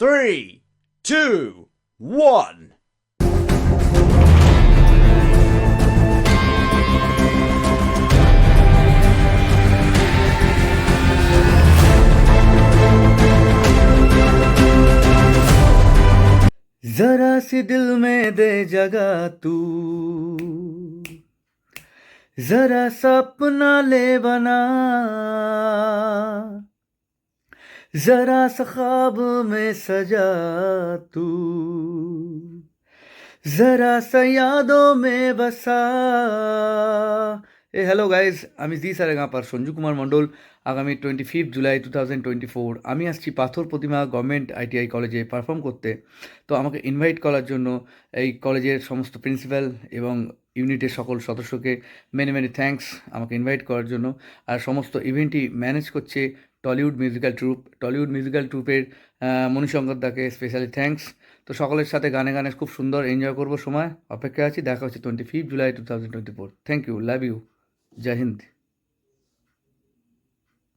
three, two, one. जरा सी दिल में दे जगह तू जरा सपना ले बना जरा सा ख्वाब में सजा तू जरा सा यादों में बसा এ হ্যালো গাইজ আমি জি স্যারের গাঁপার সঞ্জু কুমার মণ্ডল আগামী twenty fifth July two thousand twenty four আমি আসছি পাথর প্রতিমা গভর্নমেন্ট আইটিআই কলেজে পারফর্ম করতে তো আমাকে ইনভাইট করার জন্য এই কলেজের সমস্ত প্রিন্সিপাল এবং ইউনিটের সকল সদস্যকে মেনি মেনি থ্যাঙ্কস আমাকে ইনভাইট করার জন্য আর সমস্ত ইভেন্টই ম্যানেজ করছে Tollywood musical troupe Tollywood musical ট্রুপের Manishankar দাকে স্পেশালি থ্যাঙ্কস তো সকলের সাথে গানে গানে খুব সুন্দর এনজয় করব সময়। অপেক্ষা আছি, দেখা হচ্ছে twenty fifth July two thousand twenty four thank you love you Jai Hind.